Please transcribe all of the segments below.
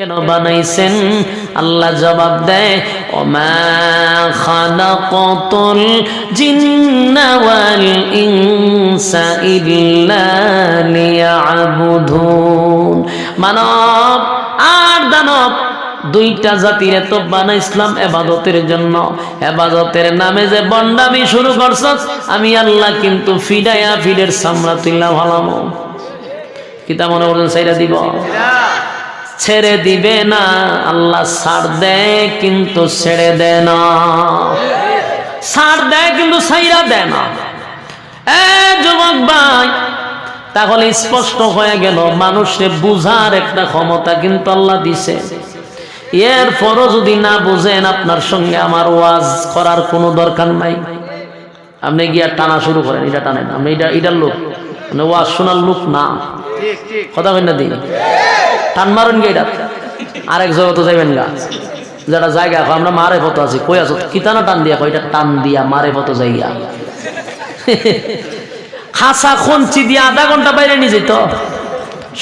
কেন বানাইছেন? আল্লাহ জবাব দেয়, ওমা খালাকতুল জিন্না ওয়াল ইনসা ইল্লা লিয়াবুদুন। মানব আর দানব দুইটা জাতির এত বানাইছিলাম এবাদতের জন্য। এবাদতের নামে যে বন্ডামি শুরু করছ, আমি আল্লাহ কিন্তু ফিডায়া ফিডের সামরা তুইলা ভালামো। কিতা মনে করছেন, সাইরা দিব? ছেড়ে দিবে না। আল্লাহ ছাড় দেয়, কিন্তু ছেড়ে দেয় না। ছাড় দেয়, কিন্তু ছাইরা দেয় না। এ যুবক ভাই, তাহলে স্পষ্ট হয়ে গেল মানুষে বুঝার একটা ক্ষমতা কিন্তু আল্লাহ দিছে। এরপরও যদি না বুঝেন, আপনার সঙ্গে আমার ওয়াজ করার কোনো দরকার নাই। আপনি গিয়া টানা শুরু করেন, এটা টানেন। আপনি এটা এটার লোক। ওয়াজ শোনার লোক না। কথা দিন। টান মারেন গে এটা। আরেক জগতে যাইবেন গা। যেটা জায়গা আমরা মারে ফটো আছি। কই আছো? কিতানা টান দিয়া কই এটা টান দিয়া মারে ফটো যাইয়া। খাসা খঞ্চি দিয়া আধা ঘণ্টা বাইরে নিয়ে যেত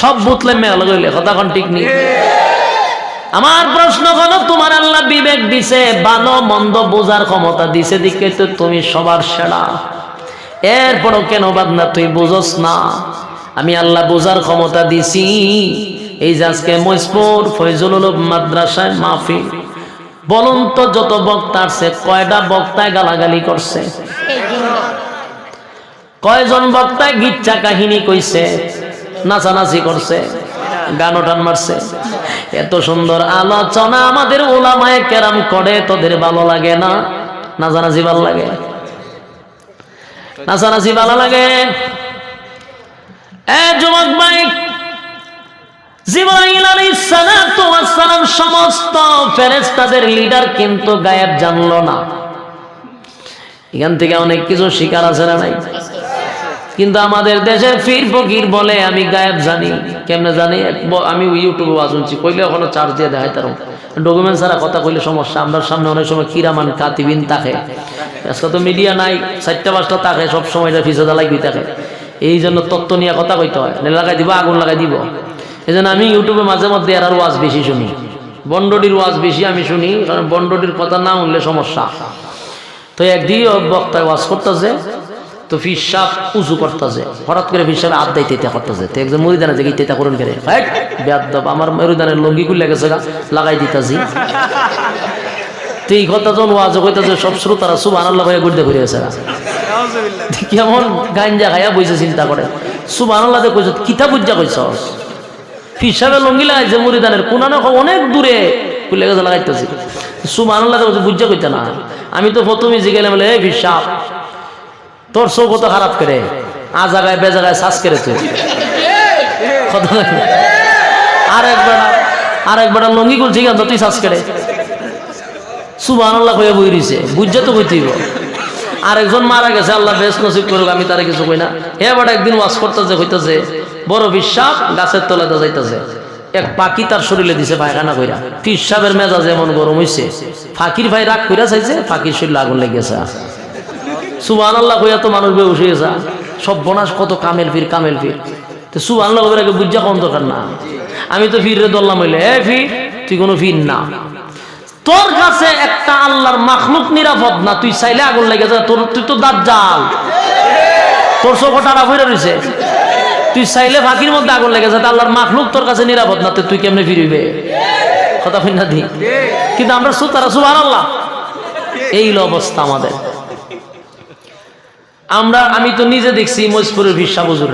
সব বুতলে মেল গইলে কথা কোন ঠিক নেই। আমার প্রশ্ন হলো তোমার আল্লাহ বিবেক দিছে ভালো মন্দ বোঝার ক্ষমতা দিছে দিকে তো তুমি সবার সেরা। এরপরও কেন বাদনা তুই বুঝস না? আমি আল্লাহ বোঝার ক্ষমতা দিছি। এই যে আজকে মজপুর ফৈজুল মাদ্রাসায় মাহফি বলুন তো যত বক্তা আসছে, কয়টা বক্তায় গালাগালি করছে? কয়জন বক্তায় গিচ্ছা কাহিনী কইছে, নাচানাচি করছে, গান টান মারছে? এত সুন্দর আলোচনা আমাদের ওলামায় কেরাম করে, তোদের ভালো লাগে না? নাচানাচি ভালো লাগে? নাচানাচি ভালো লাগে। যুবক ভাই আমাদের দেশের ফির ফকির বলে, আমি গায়েব জানি। কেমনে জানি? আমি ইউটিউবে ওয়াজ শুনছি, কইলে ওখানে চার্জ দিয়ে দেখাই তার ডকুমেন্ট ছাড়া কথা কইলে সমস্যা, আমরা সামনে অনেক সময় কিরামান কাতিবিন তাকে আজকে তো মিডিয়া নাই চারটা পাঁচটা তাকে সব সময় ফিসে লাগবি তাকে এই জন্য তত্ত্ব নিয়ে কথা কইতে হয় লাগাই দিব আগুন লাগাই দিব। এই আমি ইউটিউবে মাঝে মধ্যে আর ওয়াজ বেশি শুনি। বন্ডডির ওয়াজ বেশি আমি শুনি কারণ বন্ডডির কথা না শুনলে সমস্যা। তো একদিন বক্তায় ওয়াজ করতেছে তো ফিসাব উঁচু করতেছে। হঠাৎ করে ফিসাবে আদ দাইতে ইত্যা করতেছে। তো একজন মরিদানে যে ইত্যা করুন করে। বেদব আমার মরিদানের লঙ্গি খুলে গেছে গা, লাগাই দিতাছি। তো এই কথা যখন ওয়াজ কইতাছে সব শ্রোতারা সুবাহ আল্লাহ ভাইয়া ঘুরতে ঘুরে গা। কেমন গাঞ্জা খাইয়া বইছে চিন্তা করে। সুবাহ আল্লাহ কইছ কিতা বুঝা কইছ? ফিসাবে লঙ্গি লাগাইছে মরিদানের কোনানো অনেক দূরে খুলে গেছে লাগাইতেছি। সুবাহ আল্লাহ বুঝা কইতে না। আমি তো প্রথমে জিগেলে বলে এই ফিসাব তোর চোখ তো খারাপ করে। আ জায়গায় বে জায়গায় শ্বাস করে তুই। আর একবার আর একবার লঙ্গি করছি কেন তুই শ্বাস করে। সুবাহ বই রইছে বুঝছে তো কইতেইব। আরেকজন মারা গেছে, আল্লাহ বেশ নসিব করুক, আমি তারা কিছু কই না। এবার একদিন ওয়াশ করতেছে হইতেছে বড় বিশ্বাস, গাছের তলাতে যাইতেছে। এক পাখি তার শরীরে দিছে পায়খানা কইরা। পিসাবের মেজাজ এমন গরম হইছে। ফাকির ভাই রাগ কইরা চাইছে ফাকির শরীরে আগুন লেগেছে। সুবান আল্লাহ কইয়া তো মানুষ বেউস হয়ে সব বনাস, কত কামেল ফির কামেল ফির তো সুবান আল্লাহ আগে বুঝা কোন দরকার না। আমি তো ফিরে দল্লাম হইলে, এ ফির তুই কোনো ফির না। তোর কাছে একটা আল্লাহর মাখলুক নিরাপদ না, তুই চাইলে আগুন লেগে যা তোর তুই তো দাঁত জাল তোর চোখ টানা ফিরে রয়েছে তুই চাইলে ফাঁকির মধ্যে আগুন লেগে যায় আল্লাহর মাখলুক তোর কাছে নিরাপদ না তুই কেমনে ফিরবে? কথা ফির দি কিন্তু আমরা সুতারা সুবান আল্লাহ এই অবস্থা আমাদের। আমরা, আমি তো নিজে দেখছি মজপুরের ভিসা বজুর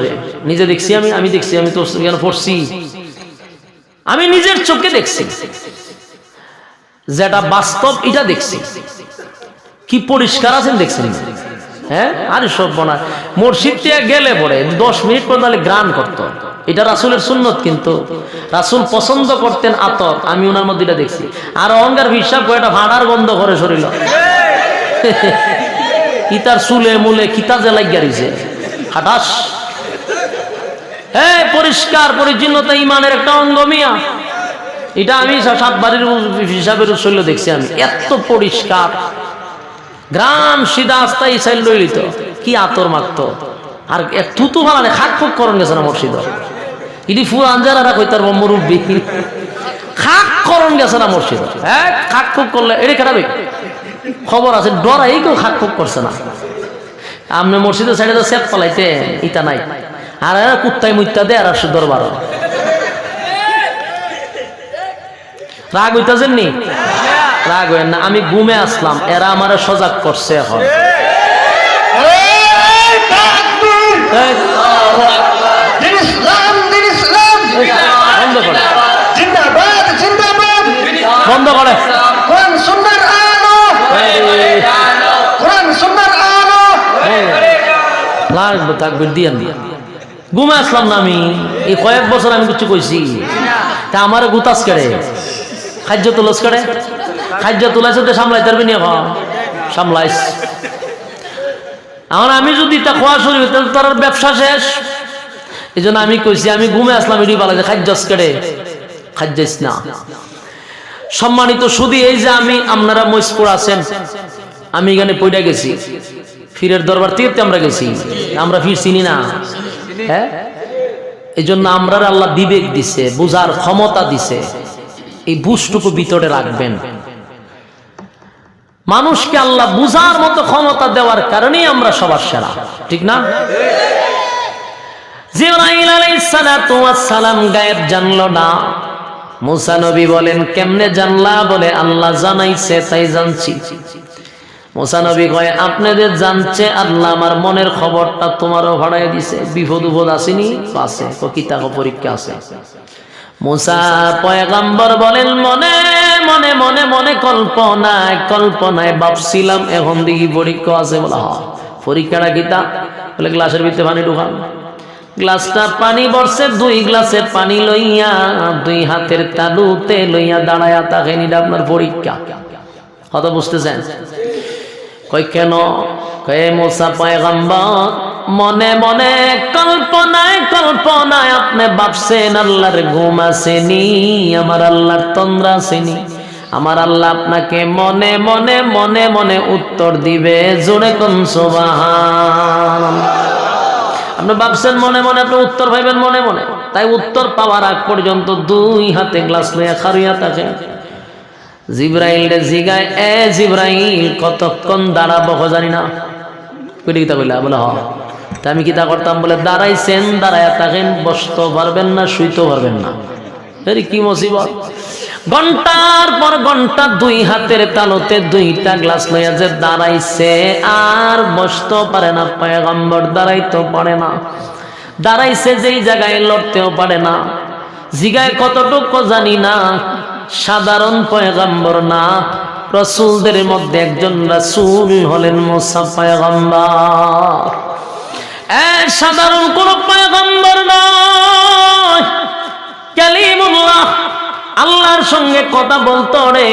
নিজে দেখছি, আমি আমি দেখছি, আমি তো পড়ছি। আমি নিজের চোখে দেখছি। যেটা বাস্তব, এটা দেখছি। কি পরিষ্কার আছেন দেখছেন? হ্যাঁ? আরে সব বনা মসজিদ গেলে পরে দশ মিনিট পর তাহলে গ্রান করতো। এটা রাসুলের সুন্নত কিন্তু। রাসুল পছন্দ করতেন আতর। আমি ওনার মধ্যে এটা দেখছি। আর অঙ্গার হিসাব এটা ভাড়ার বন্ধ করে শরীর কিতার চুলে মুলে কিতা যে লাগিয়া রইছে। হাটাস হ্যাঁ পরিষ্কার, পরিচ্ছন্নতা ইমানের একটা অঙ্গ মিয়া। এটা আমি সা- সাত বাড়ির হিসাবের শৈল দেখছি আমি। এত পরিষ্কার। গ্রাম সিধা আস্তা সাইল লইলিত কি আতর মারত। আর থুতু ভালো খাক ফুক করন গেছে না মসজিদ। ইডি ফুল আঞ্জারা কইতার মুরব্বী খাক করণ গেছে না মসজিদ। হ্যাঁ খাক খুক করলে এটা খারাপ খবর আছে, ডরাই কেউ খাক খুক করছে না। আপনি মসজিদের সাইডে তো সেট পালাইতে ইটা নাই। আর এরা কুত্তাই মুত্তা দে আর দরবার। রাগ হইতাছেন নি? রাগ হইন না, আমি ঘুমে আসলাম, এরা আমার সজাগ করছে এখন। বন্ধ করে। ঘুমে আসলাম না আমি, এই কয়েক বছর আমি কিছু কইছি। তা আমার গুতাস কেড়ে? খাদ্য তুলস কেড়ে? খাদ্য তুলাইছে তো সামলাই তারবি নি এখন সামলাইস। এখন আমি যদি তা খোয়া শুরু করি, তাহলে তোর ব্যবসা শেষ। এই জন্য আমি কইছি আমি ঘুমে আসলাম এটি যায় খাদ্যস কেড়ে খাদ্যাইস না। সম্মানিত শুধু এই যে আমি আপনারা মহিষপুর আছেন আমি এখানে পইটা গেছি। ফিরের দরবার থেকে তো আমরা গেছি। আমরা ফির চিনি না। হ্যাঁ? এই জন্য আমরা আল্লাহ বিবেক দিছে বুঝার ক্ষমতা দিছে। এই বুঝটুকু ভিতরে রাখবেন। মানুষকে আল্লাহ বুঝার মতো ক্ষমতা দেওয়ার কারণেই আমরা সবার সেরা। ঠিক না? কেমনে জানলা? বলে, আল্লাহ জানাইছে কয়, আপনাদের জানছে, আল্লাহ আমার মনের খবরটা তোমারও ভাড়াই পরীক্ষা আছে। মুসা পয়গাম্বর বলেন, মনে মনে মনে মনে কল্পনায় কল্পনায় ভাবছিলাম, এখন দেখি পরীক্ষা আছে বলা, হয়, পরীক্ষাটা কিতা বলে, গ্লাসের ভিতরে পানি ঢুকান। গ্লাসটা পানি বর্ষে দুই গ্লাসে পানি লইয়া, দুই হাতের তালুতে লইয়া দাঁড়ায়া তাকেন এটা আপনার পরীক্ষা। কথা বুঝতেছেন? কই কেন? কয়ে মোসা পয়গাম্বর মনে মনে কল্পনায় কল্পনায় আপনি ভাবছেন, আল্লাহর ঘুম আসেনি, আমার আল্লাহর তন্দ্রা আসেনি। আমার আল্লাহ আপনাকে মনে মনে মনে মনে উত্তর দিবে, জোরে কোন আপনি ভাবছেন, মনে মনে আপনি উত্তর পাইবেন, মনে মনে। তাই উত্তর পাওয়ার আগ পর্যন্ত দুই হাতে গ্লাস লইয়া খারুইয়া থাকে। জিব্রাইল রে জিগায়, এ জিব্রাইল, কতক্ষণ দাঁড়াবো জানি না। কইলে কিতা কইলা? বলে, হ। তা আমি কিতা করতাম বলে, দাঁড়াইছেন, দাঁড়ায় থাকেন, বসতে পারবেন না শুইতেও পারবেন না। আরে কি মুসিবত। ঘণ্টার পর ঘণ্টা দুই হাতের তালুতে দুইটা গ্লাস লইয়া যে দাঁড়াইছে, আর বসতেও পারে না, পয়গম্বর দাঁড়াইতেও পারে না। দাঁড়াইছে যেই জায়গায় লড়তেও পারে না। জিগায় কতটুকু জানি না, সাধারণ পয়গম্বর না। রসুলদের মধ্যে একজন রাসূল হলেন মোসা পয়গম্বর। সাধারণ কোন পয়গম্বর নয়। আল্লাহর সঙ্গে কথা বলতো রে।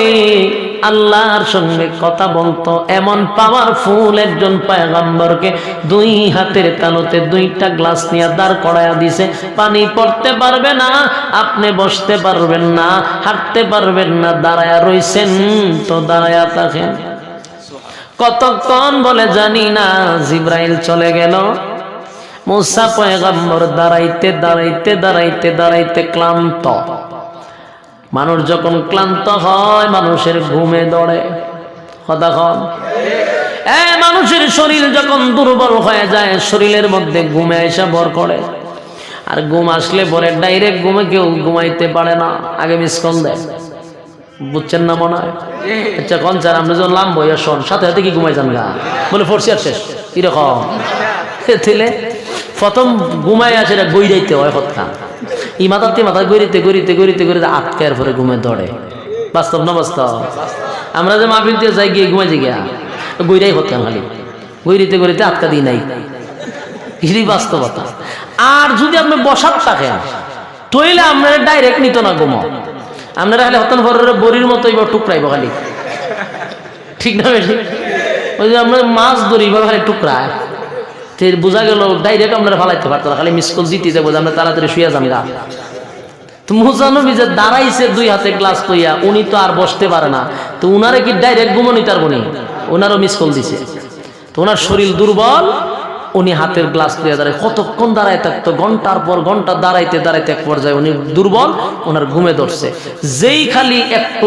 আল্লাহর সঙ্গে কথা বলতো এমন পাওয়ারফুল একজন পায়গাম্বরকে। দুই হাতের তালুতে দুইটা গ্লাস নিয়ে দাঁড় করাইয়া দিছে। পানি পড়তে পারবে না, আপনি বসতে পারবেন না, হাঁটতে পারবেন না দাঁড়ায়া রইছেন তো দাঁড়ায়া থাকেন। কতক্ষণ বলে জানি না, জিব্রাইল চলে গেল। মুসা পয়গাম্বর দাঁড়াইতে দাঁড়াইতে দাঁড়াইতে দাঁড়াইতে ক্লান্ত। মানুষ যখন ক্লান্ত হয়, মানুষের ঘুমে দৌড়ে। কতক্ষণ এ, মানুষের শরীর যখন দুর্বল হয়ে যায়, শরীরের মধ্যে ঘুমে এসে ভর করে। আর ঘুম আসলে পরে ডাইরেক্ট ঘুমে কেউ ঘুমাইতে পারে না। আগে মিস কল দেয় বুঝছেন না মনে হয়? আচ্ছা কোন স্যার, আমরা যখন লাম বইয়া শোন সাথে সাথে কি ঘুমাই যান গা? বলে ফোরসি আর শেষ এরকম থেলে? প্রথম ঘুমাই আসে গই যাইতে হয় কথা ই মাথাতে মাথা গড়িতে গড়িতে গড়িতে গড়িতে আটকার পরে ঘুমে ধরে বাস্তব না বাস্তব? আমরা যে মাহফিল দিয়ে যাই গিয়ে ঘুমাই গিয়া, গইরাই হতাম খালি। গড়িতে গড়িতে আটকা দিই নাই। এটাই বাস্তবতা। আর যদি আপনি বসার থাকেন তৈলে আপনারা ডাইরেক্ট নিত না ঘুমো। আপনারা খালি হতন ভরের বড়ির মতো এবার টুকরাইব খালি। ঠিক না বেশি ওই যে আমরা মাছ ধরি এবার খালি টুকরায়। বোঝা গেল ডাইরেক্ট আপনারা ফালাইতে পারতো না, খালি মিস কল দিতে যাব আমরা তাড়াতাড়ি শুয়ে যামি রাত তো মুজানবী যে দাঁড়াইছে দুই হাতে গ্লাস তৈয়া উনি তো আর বসতে পারে না। তো উনারে কি ডাইরেক্ট ঘুমনি তার বনি ওনারও মিস কল দিছে। তো ওনার শরীর দুর্বল, উনি হাতের গ্লাস দিয়ে দাঁড়ায়। কতক্ষণ দাঁড়ায় থাকতো ঘণ্টার পর ঘণ্টা দাঁড়াইতে দাঁড়াইতে এক পর্যায়ে উনি দুর্বল ওনার ঘুমে ধরছে। যেই খালি একটু